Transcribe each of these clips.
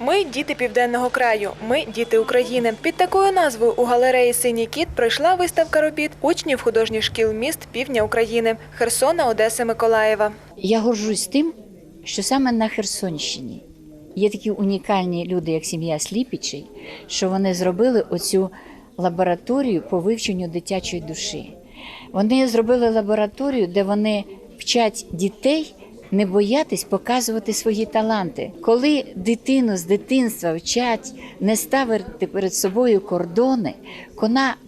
Ми діти південного краю. Ми діти України. Під такою назвою у галереї Синій кіт пройшла виставка робіт учнів художніх шкіл міст півдня України Херсона, Одеси, Миколаєва. Я горжусь тим, що саме на Херсонщині є такі унікальні люди, як сім'я Сліпічей, що вони зробили оцю лабораторію по вивченню дитячої душі. Вони зробили лабораторію, де вони вчать дітей не боятись показувати свої таланти. Коли дитину з дитинства вчать не ставити перед собою кордони,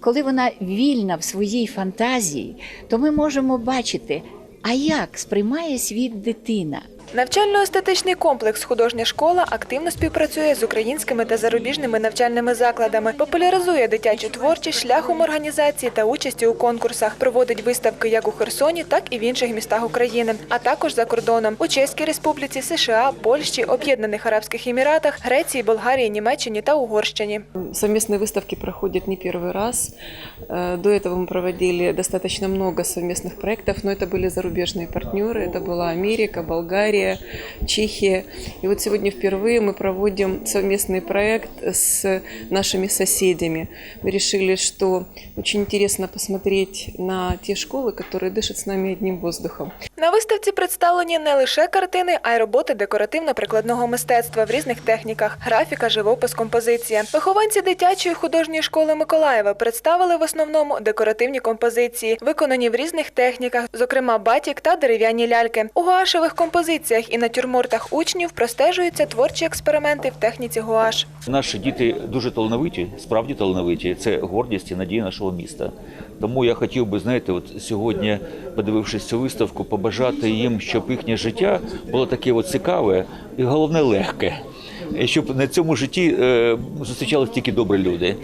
коли вона вільна в своїй фантазії, то ми можемо бачити, а як сприймає світ дитина. Навчально-естетичний комплекс Художня школа активно співпрацює з українськими та зарубіжними навчальними закладами, популяризує дитячу творчість шляхом організації та участі у конкурсах, проводить виставки як у Херсоні, так і в інших містах України, а також за кордоном у Чеській Республіці, США, Польщі, Об'єднаних Арабських Еміратах, Греції, Болгарії, Німеччині та Угорщині. Совместные выставки проходят не первый раз. Э, До этого мы проводили достаточно много совместных проектов, но это были зарубежные партнеры. Это была Америка, Болгария, die Чехия. И вот сегодня впервые мы проводим совместный проект с нашими соседями. Мы решили, что очень интересно посмотреть на те школы, которые дышат с нами одним воздухом. На виставці представлені не лише картини, а й роботи декоративно-прикладного мистецтва в різних техніках: графіка, живопис, композиція. Вихованці дитячої художньої школи Миколаєва представили в основному декоративні композиції, виконані в різних техніках, зокрема батік та дерев'яні ляльки. У гуашевих композиціях і натюрмортах учнів простежуються творчі експерименти в техніці гуаш. Наші діти дуже талановиті, справді талановиті. Це гордість і надія нашого міста. Тому я хотів би, знаєте, от сьогодні, подивившись цю виставку, побажати їм, щоб їхнє життя було таке от цікаве і головне легке. І Щоб на цьому житті е, зустрічались тільки добрі люди.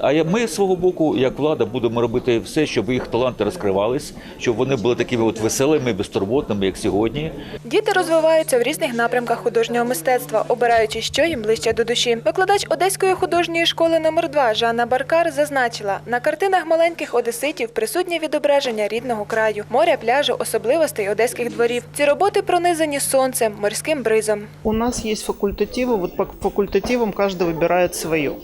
А ми з свого боку, як влада, будемо робити все, щоб їх таланти розкривались, щоб вони були такими от веселими, безтурботними, як сьогодні. Діти розвиваються в різних напрямках художнього мистецтва, обираючи, що їм ближче до душі. Викладач Одеської художньої школи номер 2 Жанна Баркар зазначила, на картинах маленьких одеситів присутнє відображення рідного краю, моря, пляжу, особливостей одеських дворів. Ці роботи пронизані сонцем, морським бризом. У нас есть факультативы, вот по факультативам каждый выбирает свое.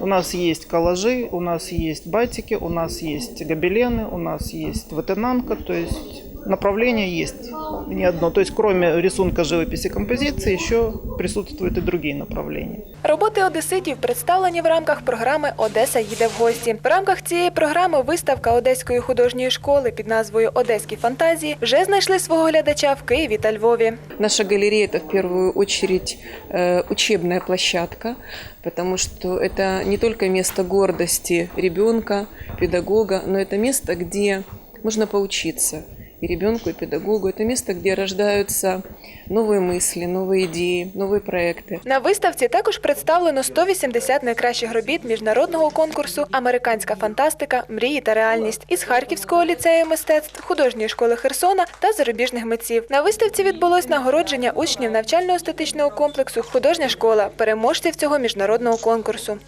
У нас есть коллажи, у нас есть батики, у нас есть гобелены, у нас есть ватенанка, то есть направление есть не одно. То есть кроме рисунка, живописи, композиции еще присутствуют и другие направления. Роботи одеситів представлені в рамках програми Одеса їде в гості. В рамках цієї програми виставка Одеської художньої школи під назвою Одеські фантазії вже знайшли свого глядача в Києві та Львові. Наша галерея – это в первую очередь э, учебная площадка, потому что это не только место гордости ребенка, педагога, но это место, где можно поучиться и ребенку, и педагогу. Это место, где рождаются новые мысли, новые идеи, новые проекты. На виставці також представлено 180 найкращих робіт міжнародного конкурсу Американська фантастика, мрії та реальність із Харківського ліцею мистецтв, художньої школи Херсона та зарубіжних митців. На виставці відбулось нагородження учнів навчально-естетичного комплексу Художня школа, переможців цього міжнародного конкурсу.